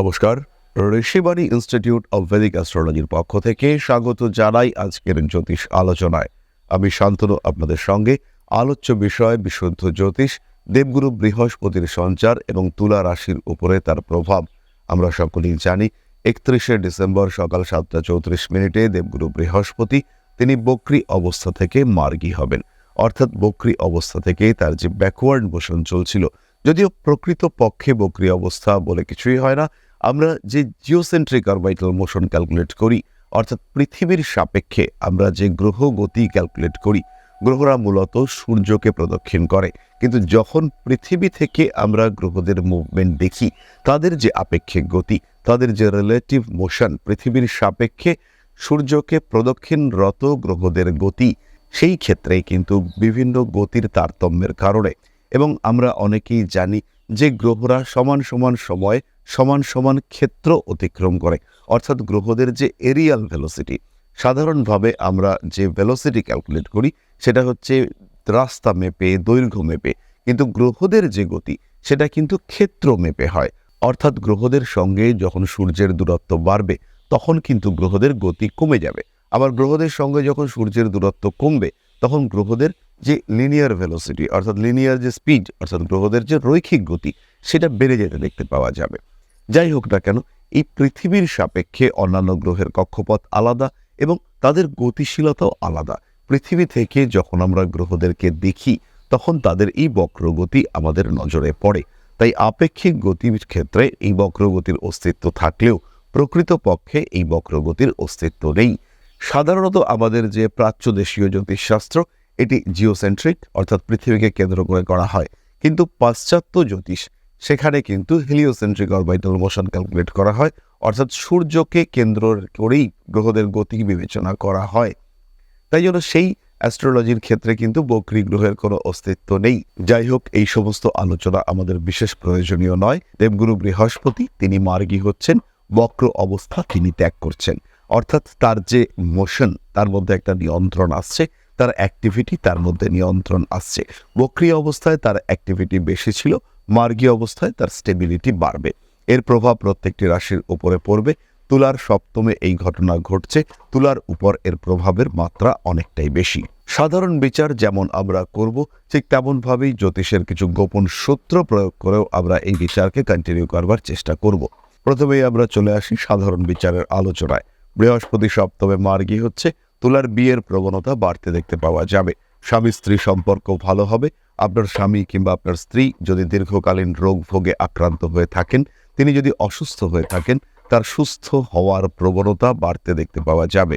নমস্কার। Rishibani institute of Vedic অ্যাস্ট্রোলজির পক্ষ থেকে স্বাগত জানাই আজকের জ্যোতিষ আলোচনায়। আমি শান্তনু, আপনাদের সঙ্গে আলোচ্য বিষয় বিশুদ্ধ জ্যোতিষ, দেবগুরু বৃহস্পতির সঞ্চার এবং তুলা রাশির উপরে তার প্রভাব। আমরা সকলেই জানি, একত্রিশে ডিসেম্বর সকাল সাতটা চৌত্রিশ মিনিটে দেবগুরু বৃহস্পতি, তিনি বক্রি অবস্থা থেকে মার্গী হবেন। অর্থাৎ বক্রি অবস্থা থেকে তার যে ব্যাকওয়ার্ড মোশন চলছিল, যদিও প্রকৃত পক্ষে বক্রি অবস্থা বলে কিছুই হয় না আমরা যে জিওসেন্ট্রিক অরবাইটাল মোশন ক্যালকুলেট করি, অর্থাৎ পৃথিবীর সাপেক্ষে আমরা যে গ্রহ গতি ক্যালকুলেট করি, গ্রহরা মূলত সূর্যকে প্রদক্ষিণ করে। কিন্তু যখন পৃথিবী থেকে আমরা গ্রহদের মুভমেন্ট দেখি, তাদের যে আপেক্ষিক গতি, তাদের যে রিলেটিভ মোশন পৃথিবীর সাপেক্ষে সূর্যকে প্রদক্ষিণরত গ্রহদের গতি, সেই ক্ষেত্রে কিন্তু বিভিন্ন গতির তারতম্যের কারণে। এবং আমরা অনেকেই জানি যে গ্রহরা সমান সমান সময়, সমান সমান ক্ষেত্র অতিক্রম করে। অর্থাৎ গ্রহদের যে এরিয়াল ভেলোসিটি, সাধারণভাবে আমরা যে ভেলোসিটি ক্যালকুলেট করি, সেটা হচ্ছে রাস্তা মেপে, দৈর্ঘ্য মেপে। কিন্তু গ্রহদের যে গতি, সেটা কিন্তু ক্ষেত্র মেপে হয়। অর্থাৎ গ্রহদের সঙ্গে যখন সূর্যের দূরত্ব বাড়বে, তখন কিন্তু গ্রহদের গতি কমে যাবে। আবার গ্রহদের সঙ্গে যখন সূর্যের দূরত্ব কমবে, তখন গ্রহদের যে লিনিয়ার ভেলোসিটি অর্থাৎ লিনিয়ার যে স্পিড অর্থাৎ গ্রহদের যে রৈখিক গতি, সেটা বেড়ে যেতে দেখতে পাওয়া যাবে। যাই হোক না কেন, এই পৃথিবীর সাপেক্ষে অন্যান্য গ্রহের কক্ষপথ আলাদা এবং তাদের গতিশীলতাও আলাদা। পৃথিবী থেকে যখন আমরা গ্রহদেরকে দেখি, তখন তাদের এই বক্রগতি আমাদের নজরে পড়ে। তাই আপেক্ষিক গতির ক্ষেত্রে এই বক্রগতির অস্তিত্ব থাকলেও প্রকৃতপক্ষে এই বক্রগতির অস্তিত্ব নেই। সাধারণত আমাদের যে প্রাচ্যদেশীয় জ্যোতিষশাস্ত্র এটি জিওসেন্ট্রিক, অর্থাৎ পৃথিবীকে কেন্দ্র করে করা হয়। কিন্তু পাশ্চাত্য জ্যোতিষ, সেখানে কিন্তু হিলিওসেন্ট্রিক অরবাইটাল মোশন ক্যালকুলেট করা হয়, অর্থাৎ সূর্যকে কেন্দ্র করেই গ্রহদের গতি বিবেচনা করা হয়। তাই জন্য সেই অ্যাস্ট্রোলজির ক্ষেত্রে কিন্তু বকরি গ্রহের কোনো অস্তিত্ব নেই। যাই হোক, এই সমস্ত আলোচনা আমাদের বিশেষ প্রয়োজনীয় নয়। দেবগুরু বৃহস্পতি, তিনি মার্গী হচ্ছেন, বক্র অবস্থা তিনি ত্যাগ করছেন। অর্থাৎ তার যে মোশন, তার মধ্যে একটা নিয়ন্ত্রণ আসছে। তার অ্যাক্টিভিটি তার মধ্যে নিয়ন্ত্রণ আসছে। বক্রি অবস্থায় তার অ্যাক্টিভিটি বেশি ছিল মার্গী অবস্থায় তার স্টেবিলিটি বাড়বে। এর প্রভাব প্রত্যেকটি রাশির উপরে পড়বে। তুলার সপ্তমে এই ঘটনা ঘটছে, তুলার উপর এর প্রভাবের মাত্রা অনেকটাই বেশি। সাধারণ বিচার যেমন আমরা করব, ঠিক তেমনভাবেই জ্যোতিষের কিছু গোপন সূত্র প্রয়োগ করেও আমরা এই বিচারকে কন্টিনিউ করবার চেষ্টা করব। প্রথমেই আমরা চলে আসি সাধারণ বিচারের আলোচনায়। বৃহস্পতি সপ্তমে মার্গী হচ্ছে তুলার বিয়ের প্রবণতা বাড়তে দেখতে পাওয়া যাবে। স্বামী স্ত্রী সম্পর্ক ভালো হবে। আপনার স্বামী কিংবা আপনার স্ত্রী যদি দীর্ঘকালীন রোগ ভোগে আক্রান্ত হয়ে থাকেন, তিনি যদি অসুস্থ হয়ে থাকেন, তার সুস্থ হওয়ার প্রবণতা বাড়তে দেখতে পাওয়া যাবে।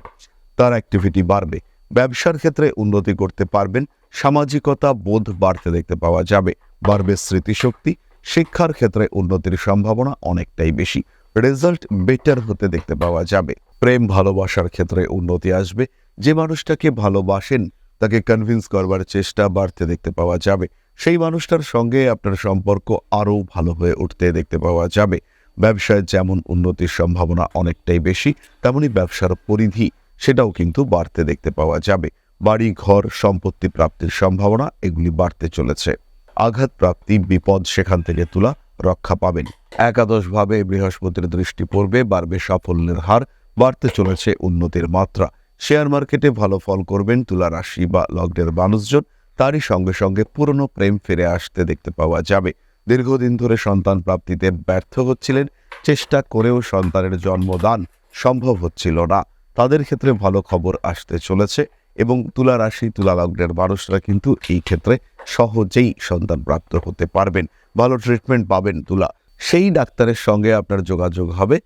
তার অ্যাক্টিভিটি বাড়বে। ব্যবসার ক্ষেত্রে উন্নতি করতে পারবেন। সামাজিকতা বোধ বাড়তে দেখতে পাওয়া যাবে। বাড়বে স্মৃতিশক্তি। শিক্ষার ক্ষেত্রে উন্নতির সম্ভাবনা অনেকটাই বেশি। রেজাল্ট বেটার হতে দেখতে পাওয়া যাবে। প্রেম ভালোবাসার ক্ষেত্রে উন্নতি আসবে। যে মানুষটাকে ভালোবাসেন, তাকে কনভিন্স করবার চেষ্টা বাড়তে দেখতে পাওয়া যাবে। সেই মানুষটার সঙ্গে আপনার সম্পর্ক আরও ভালো হয়ে উঠতে দেখতে পাওয়া যাবে। ব্যবসায় যেমন উন্নতির সম্ভাবনা অনেকটাই বেশি, তেমনি ব্যবসার পরিধি সেটাও কিন্তু বাড়তে দেখতে পাওয়া যাবে। বাড়ি, ঘর, সম্পত্তি প্রাপ্তির সম্ভাবনা এগুলি বাড়তে চলেছে। আঘাত প্রাপ্তি বিপদ সেখান থেকে তোলা রক্ষা পাবেন। একাদশভাবে বৃহস্পতির দৃষ্টি পড়বে, বাড়বে সাফল্যের হার, বাড়তে চলেছে উন্নতির মাত্রা। শেয়ার মার্কেটে ভালো ফল করবেন তুলা রাশি বা লগ্নের মানুষজন, তারই সঙ্গে সঙ্গে পুরনো প্রেম ফিরে আসতে দেখতে পাওয়া যাবে। দীর্ঘদিন ধরে সন্তান প্রাপ্তিতে ব্যর্থ হচ্ছিলেন, চেষ্টা করেও সন্তানের জন্মদান সম্ভব হচ্ছিল না। তাদের ক্ষেত্রে ভালো খবর আসতে চলেছে এবং তুলা রাশি, তুলা লগ্নের মানুষরা কিন্তু এই ক্ষেত্রে সহজেই সন্তান প্রাপ্ত হতে পারবেন। ভালো ট্রিটমেন্ট পাবেন তুলা। সেই ডাক্তারের সঙ্গে আপনার যোগাযোগ হবে,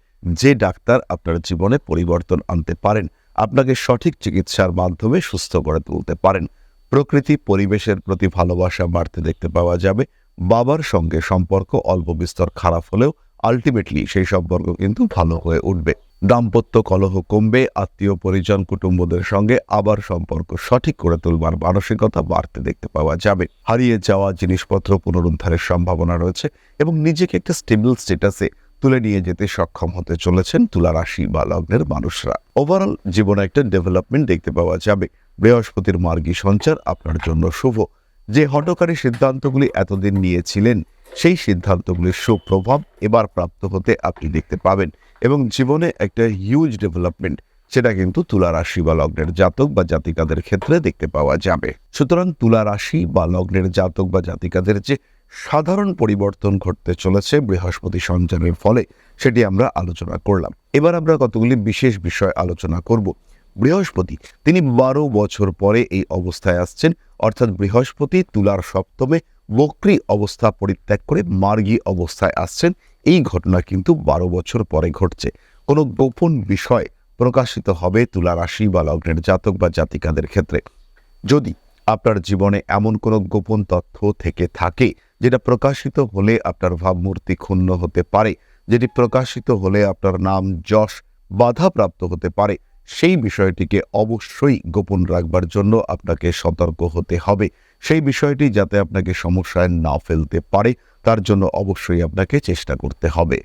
যে ডাক্তার আপনার জীবনে পরিবর্তন আনতে পারেন, আপনাকে সঠিক চিকিৎসার মাধ্যমে সুস্থ করে তুলতে পারেন। প্রকৃতি, পরিবেশের প্রতি ভালোবাসা বাড়তে দেখতে পাওয়া যাবে। বাবার সঙ্গে সম্পর্ক অল্প বিস্তর খারাপ হলেও আলটিমেটলি সেই সম্পর্ক কিন্তু ভালো হয়ে উঠবে। দাম্পত্য কলহ কমবে, আত্মীয়, পরিজন, কুটুম্বদের সঙ্গে আবার সম্পর্ক সঠিক করে তুলবার মানসিকতা বাড়তে দেখতে পাওয়া যাবে। হারিয়ে যাওয়া জিনিসপত্র পুনরুদ্ধারের সম্ভাবনা রয়েছে এবং নিজেকে একটা স্টেবল স্টেটাসে তুলে নিয়ে যেতে সক্ষম হতে চলেছেন তুলা রাশি বা লগ্নের মানুষরা। ওভারঅল জীবনে একটা ডেভেলপমেন্ট দেখতে পাওয়া যাবে। বৃহস্পতির মার্গী সঞ্চার আপনার জন্য শুভ। যে হটকারী সিদ্ধান্তগুলি এতদিন নিয়েছিলেন সেই সিদ্ধান্তগুলির সুপ্রভাব এবার প্রাপ্ত হতে আপনি দেখতে পাবেন এবং জীবনে একটা হিউজ ডেভেলপমেন্ট সেটা কিন্তু তুলা রাশি বা লগ্নের জাতক বা জাতিকাদের ক্ষেত্রে দেখতে পাওয়া যাবে। সুতরাং তুলা রাশি বা লগ্নের জাতক বা জাতিকাদের যে সাধারণ পরিবর্তন ঘটতে চলেছে বৃহস্পতি সঞ্চারের ফলে, সেটি আমরা আলোচনা করলাম। এবার আমরা কতগুলি বিশেষ বিষয় আলোচনা করব। বৃহস্পতি, তিনি বারো বছর পরে এই অবস্থায় আসছেন, অর্থাৎ বৃহস্পতি তুলার সপ্তমে বক্রি অবস্থা পরিত্যাগ করে মার্গী অবস্থায় আসছেন। এই ঘটনা কিন্তু বারো বছর পরে ঘটছে। কোনো গোপন বিষয় প্রকাশিত হবে তুলা রাশি বা লগ্নের জাতক বা জাতিকাদের ক্ষেত্রে। যদি আপনার জীবনে এমন কোনো গোপন তথ্য থেকে থাকে যেটা প্রকাশিত হলে আপনার ভাবমূর্তি ক্ষুণ্ণ হতে পারে, যেটি প্রকাশিত হলে আপনার নাম যশ বাধাপ্রাপ্ত হতে পারে, সেই বিষয়টিকে অবশ্যই গোপন রাখবার জন্য আপনাকে সতর্ক হতে হবে। সেই বিষয়টি যাতে আপনাকে সমস্যায় না ফেলতে পারে, তার জন্য অবশ্যই আপনাকে চেষ্টা করতে হবে।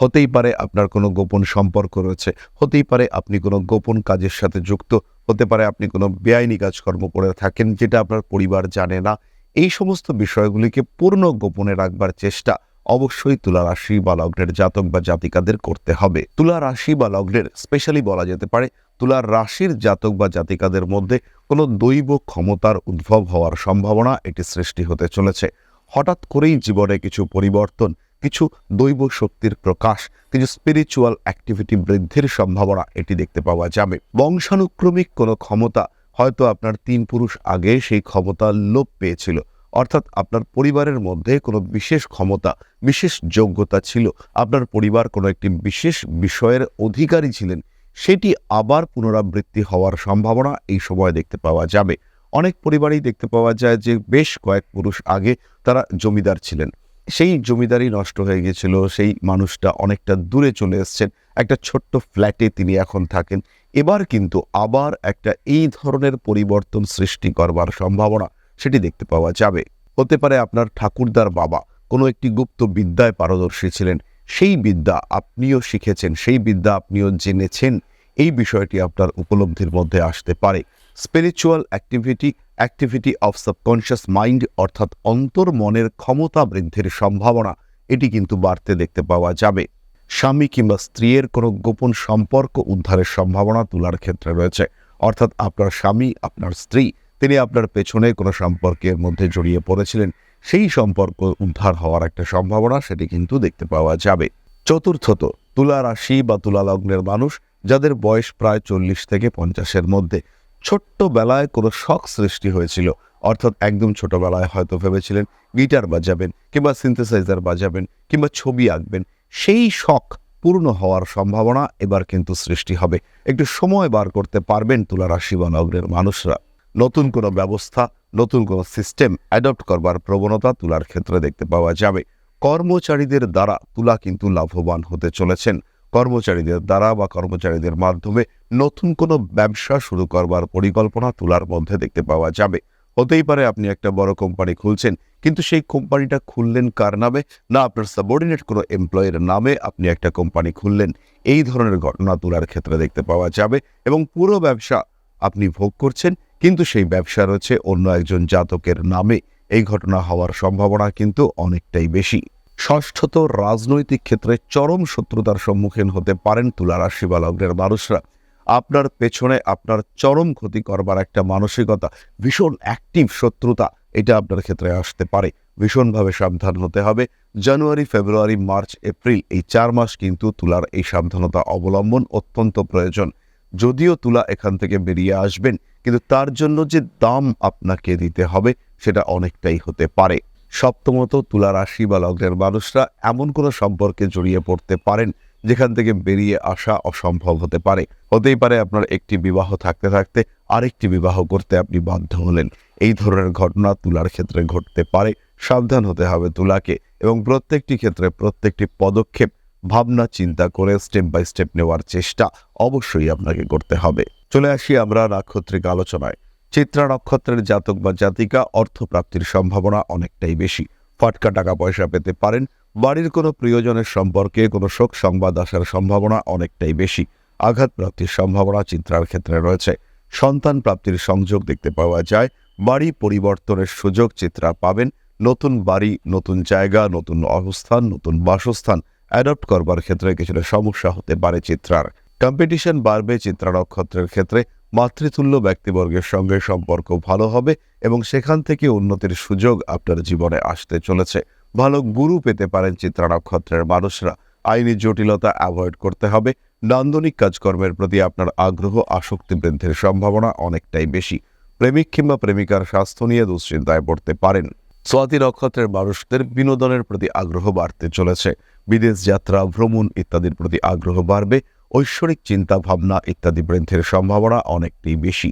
হতেই পারে আপনার কোনো গোপন সম্পর্ক রয়েছে, হতেই পারে আপনি কোনো গোপন কাজের সাথে যুক্ত, হতে পারে আপনি কোনো বেআইনি কাজকর্ম করে থাকেন যেটা আপনার পরিবার জানে না। এই সমস্ত বিষয়গুলিকে পূর্ণ গোপনে রাখবার চেষ্টা অবশ্যই তুলা রাশি বা লগ্নের জাতক বা জাতিকাদের করতে হবে। তুলা রাশি বা লগ্নের স্পেশালি বলা যেতে পারে তুলার রাশির জাতক বা জাতিকাদের মধ্যে কোনো দৈব ক্ষমতার উদ্ভব হওয়ার সম্ভাবনা এটি সৃষ্টি হতে চলেছে। হঠাৎ করেই জীবনে কিছু পরিবর্তন, কিছু দৈব শক্তির প্রকাশ, কিছু স্পিরিচুয়াল অ্যাক্টিভিটি বৃদ্ধির সম্ভাবনা এটি দেখতে পাওয়া যাবে। বংশানুক্রমিক কোনো ক্ষমতা হয়তো আপনার তিন পুরুষ আগে সেই ক্ষমতা লোপ পেয়েছিল, অর্থাৎ আপনার পরিবারের মধ্যে কোনো বিশেষ ক্ষমতা, বিশেষ যোগ্যতা ছিল। আপনার পরিবার কোনো একটি বিশেষ বিষয়ের অধিকারী ছিলেন সেটি আবার পুনরাবৃত্তি হওয়ার সম্ভাবনা এই সময় দেখতে পাওয়া যাবে। অনেক পরিবারেই দেখতে পাওয়া যায় যে বেশ কয়েক পুরুষ আগে তারা জমিদার ছিলেন। সেই জমিদারি নষ্ট হয়ে গিয়েছিল সেই মানুষটা অনেকটা দূরে চলে এসছেন, একটা ছোট্ট ফ্ল্যাটে তিনি এখন থাকেন। এবার কিন্তু আবার একটা এই ধরনের পরিবর্তন সৃষ্টি করবার সম্ভাবনা সেটি দেখতে পাওয়া যাবে। হতে পারে আপনার ঠাকুরদার বাবা কোনো একটি গুপ্ত বিদ্যায় পারদর্শী ছিলেন সেই বিদ্যা আপনিও শিখেছেন, সেই বিদ্যা আপনিও জেনেছেন, এই বিষয়টি আপনার উপলব্ধির মধ্যে আসতে পারে। Spiritual activity activity of subconscious mind অর্থাৎ অন্তর মনের ক্ষমতা বৃদ্ধির সম্ভাবনা, এটি কিন্তু বাড়তে দেখতে পাওয়া যাবে। স্বামী কিংবা স্ত্রীর কোনো গোপন সম্পর্ক উদ্ধারের সম্ভাবনা তোলার ক্ষেত্রে রয়েছে। অর্থাৎ আপনার স্বামী, আপনার স্ত্রী, তিনি আপনার পেছনে কোনো সম্পর্কের মধ্যে জড়িয়ে পড়েছিলেন। সেই সম্পর্ক উদ্ধার হওয়ার একটা সম্ভাবনা সেটি কিন্তু দেখতে পাওয়া যাবে। চতুর্থত, তুলা রাশি বা তুলা লগ্নের মানুষ যাদের বয়স প্রায় চল্লিশ থেকে পঞ্চাশের মধ্যে ছোট্টবেলায় কোনো শখ সৃষ্টি হয়েছিল, অর্থাৎ একদম ছোটবেলায় হয়তো ভেবেছিলেন গিটার বাজাবেন কিংবা সিনথেসাইজার বাজাবেন কিংবা ছবি আঁকবেন, সেই শখ পূর্ণ হওয়ার সম্ভাবনা এবার কিন্তু সৃষ্টি হবে। একটু সময় বার করতে পারবেন তুলা রাশি বা লগ্নের মানুষরা। নতুন কোনো ব্যবস্থা নতুন কোনো সিস্টেম অ্যাডপ্ট করবার প্রবণতা তুলার ক্ষেত্রে দেখতে পাওয়া যাবে। কর্মচারীদের দ্বারা তুলা কিন্তু লাভবান হতে চলেছেন। কর্মচারীদের দ্বারা বা কর্মচারীদের মাধ্যমে নতুন কোনো ব্যবসা শুরু করবার পরিকল্পনা তুলার মধ্যে দেখতে পাওয়া যাবে। হতেই পারে আপনি একটা বড় কোম্পানি খুলছেন, কিন্তু সেই কোম্পানিটা খুললেন কার নামে? না, আপনার সাবঅর্ডিনেট কোনো এমপ্লয়ের নামে আপনি একটা কোম্পানি খুললেন। এই ধরনের ঘটনা তুলার ক্ষেত্রে দেখতে পাওয়া যাবে এবং পুরো ব্যবসা আপনি ভোগ করছেন। কিন্তু সেই ব্যবসা রয়েছে অন্য একজন জাতকের নামে। এই ঘটনা হওয়ার সম্ভাবনা কিন্তু অনেকটাই বেশি। ষষ্ঠত রাজনৈতিক ক্ষেত্রে চরম শত্রুতার সম্মুখীন হতে পারেন তুলা রাশি বা লগ্নের মানুষরা। আপনার পেছনে আপনার চরম ক্ষতি করবার একটা মানসিকতা, ভীষণ অ্যাক্টিভ শত্রুতা, এটা আপনার ক্ষেত্রে আসতে পারে। ভীষণভাবে সাবধান হতে হবে। জানুয়ারি, ফেব্রুয়ারি, মার্চ, এপ্রিল এই চার মাস কিন্তু তুলার এই সাবধানতা অবলম্বন অত্যন্ত প্রয়োজন। যদিও তুলা এখান থেকে বেরিয়ে আসবেন কিন্তু তার জন্য যে দাম আপনাকে দিতে হবে সেটা অনেকটাই হতে পারে। সপ্তমত, তুলা রাশি বা লগ্নের মানুষরা এমন কোনো সম্পর্কে জড়িয়ে পড়তে পারেন যেখান থেকে বেরিয়ে আসা অসম্ভব হতে পারে। হতেই পারে আপনার একটি বিবাহ থাকতে থাকতে আরেকটি বিবাহ করতে আপনি বাধ্য হলেন। এই ধরনের ঘটনা তুলার ক্ষেত্রে ঘটতে পারে। সাবধান হতে হবে তুলাকে এবং প্রত্যেকটি ক্ষেত্রে প্রত্যেকটি পদক্ষেপ, ভাবনা, চিন্তা করে স্টেপ বাই স্টেপ নেওয়ার চেষ্টা অবশ্যই আপনাকে করতে হবে। চলে আসি আমরা নাক্ষত্রিক আলোচনায়। চিত্রা নক্ষত্রের জাতক বা জাতিকা অর্থপ্রাপ্তির সম্ভাবনা অনেকটাই বেশি। ফাটকা টাকা পয়সা পেতে পারেন, বাড়ির কোনো প্রিয়জনের সম্পর্কে কোনো শোক সংবাদ আসার সম্ভাবনা অনেকটাই বেশি। আঘাত প্রাপ্তির সম্ভাবনা চিত্রার ক্ষেত্রে রয়েছে। সন্তান প্রাপ্তির সংযোগ দেখতে পাওয়া যায়। বাড়ি পরিবর্তনের সুযোগ চিত্রা পাবেন। নতুন বাড়ি, নতুন জায়গা, নতুন অবস্থান, নতুন বাসস্থান অ্যাডপ্ট করবার ক্ষেত্রে কিছুটা সমস্যা হতে পারে চিত্রার। কম্পিটিশন বাড়বে চিত্রা নক্ষত্রের ক্ষেত্রে মাতৃতুল্য ব্যক্তিবর্গের সঙ্গে সম্পর্ক ভালো হবে এবং সেখান থেকে উন্নতির সুযোগ আপনার জীবনে আসতে চলেছে। ভালো গুরু পেতে পারেন চিত্রা নক্ষত্রের মানুষরা। আইনি জটিলতা অ্যাভয়েড করতে হবে। নান্দনিক কাজকর্মের প্রতি আপনার আগ্রহ, আসক্তি বৃদ্ধির সম্ভাবনা অনেকটাই বেশি। প্রেমিক কিংবা প্রেমিকার স্বাস্থ্য নিয়ে দুশ্চিন্তায় পড়তে পারেন। স্বাতি নক্ষত্রের মানুষদের বিনোদনের প্রতি আগ্রহ বাড়তে চলেছে। বিদেশ যাত্রা, ভ্রমণ ইত্যাদির প্রতি আগ্রহ বাড়বে। ঐশ্বরিক চিন্তা ভাবনা ইত্যাদি বৃদ্ধির সম্ভাবনা অনেকটাই বেশি।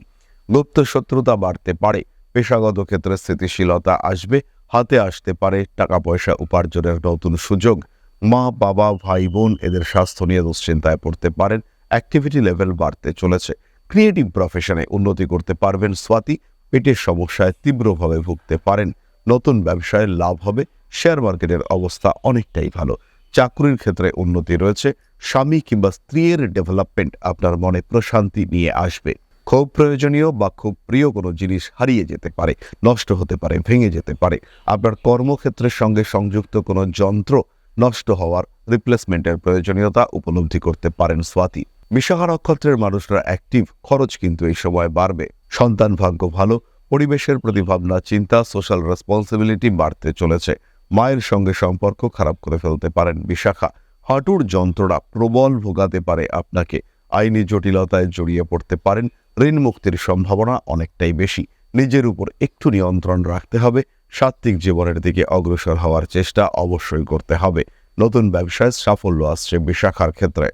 গুপ্ত শত্রুতা বাড়তে পারে, পেশাগত ক্ষেত্রে স্থিতিশীলতা আসবে, হাতে আসতে পারে টাকা পয়সা উপার্জনের নতুন সুযোগ। মা, বাবা, ভাই, বোন এদের স্বাস্থ্য নিয়ে দুশ্চিন্তায় পড়তে পারেন অ্যাক্টিভিটি লেভেল বাড়তে চলেছে। ক্রিয়েটিভ প্রফেশনে উন্নতি করতে পারবেন স্বাতি, পেটের সমস্যায় তীব্রভাবে ভুগতে পারেন। নতুন ব্যবসায় লাভ হবে শেয়ার মার্কেটের অবস্থা অনেকটাই ভালো। চাকরির ক্ষেত্রে উন্নতি রয়েছে স্বামী কিংবা স্ত্রীর ডেভেলপমেন্ট আপনার মনে প্রশান্তি নিয়ে আসবে। খুব প্রয়োজনীয় বা খুব প্রিয় কোনো জিনিস হারিয়ে যেতে পারে, নষ্ট হতে পারে, ভেঙে যেতে পারে। আপনার কর্মক্ষেত্রের সঙ্গে সংযুক্ত কোনো যন্ত্র নষ্ট হওয়ার রিপ্লেসমেন্টের প্রয়োজনীয়তা উপলব্ধি করতে পারেন স্বাতি। বিশাখা নক্ষত্রের মানুষরা অ্যাক্টিভ খরচ কিন্তু এই সময় বাড়বে। সন্তান ভাগ্য ভালো, পরিবেশের প্রতি ভাবনা, চিন্তা সোশ্যাল রেসপন্সিবিলিটি বাড়তে চলেছে। মায়ের সঙ্গে সম্পর্ক খারাপ করে ফেলতে পারেন বিশাখা। হাঁটুর যন্ত্রণা প্রবল ভোগাতে পারে আপনাকে। আইনি জটিলতায় জড়িয়ে পড়তে পারেন। ঋণ মুক্তির সম্ভাবনা অনেকটাই বেশি। নিজের উপর একটু নিয়ন্ত্রণ রাখতে হবে। সাত্ত্বিক জীবনের দিকে অগ্রসর হওয়ার চেষ্টা অবশ্যই করতে হবে। নতুন ব্যবসায় সাফল্য আসছে বিশাখার ক্ষেত্রে।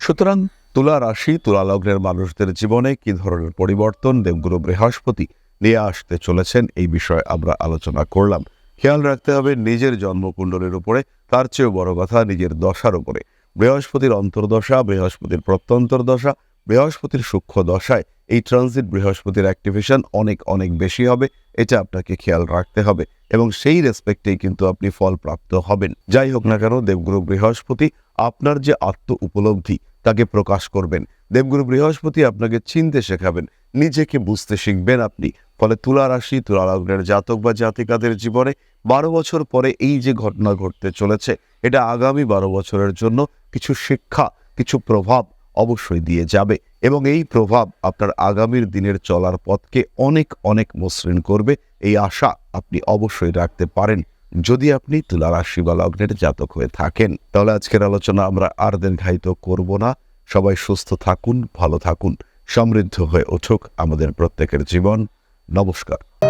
সুতরাং তুলা রাশি, তুলা লগ্নের মানুষদের জীবনে কি ধরনের পরিবর্তন দেবগুরু বৃহস্পতি নিয়ে আসতে চলেছেন এই বিষয়ে আমরা আলোচনা করলাম। খেয়াল রাখতে হবে নিজের জন্মকুণ্ডলের উপরে, তার চেয়েও বড় কথা নিজের দশার উপরে। বৃহস্পতির অন্তর্দশা, বৃহস্পতির প্রত্যন্তর্দশা বৃহস্পতির সূক্ষ্ম দশায় এই ট্রানজিট বৃহস্পতির অ্যাক্টিভেশন অনেক অনেক বেশি হবে, এটা আপনাকে খেয়াল রাখতে হবে এবং সেই রেসপেক্টেই কিন্তু আপনি ফল প্রাপ্ত হবেন। যাই হোক না কেন, দেবগুরু বৃহস্পতি আপনার যে আত্ম উপলব্ধি, তাকে প্রকাশ করবেন। দেবগুরু বৃহস্পতি আপনাকে চিনতে শেখাবেন, নিজেকে বুঝতে শিখবেন আপনি। ফলে তুলা রাশি, তুলা লগ্নের জাতক বা জাতিকাদের জীবনে বারো বছর পরে এই যে ঘটনা ঘটতে চলেছে, এটা আগামী বারো বছরের জন্য কিছু শিক্ষা, কিছু প্রভাব অবশ্যই দিয়ে যাবে এবং এই প্রভাব আপনার আগামীর দিনের চলার পথকে অনেক অনেক মসৃণ করবে। এই আশা আপনি অবশ্যই রাখতে পারেন। যদি আপনি তুলা রাশি বা লগ্নের জাতক হয়ে থাকেন, তাহলে আজকের আলোচনা আমরা আর দীর্ঘায়িত করব না। সবাই সুস্থ থাকুন, ভালো থাকুন, সমৃদ্ধ হয়ে উঠুক আমাদের প্রত্যেকের জীবন। নমস্কার।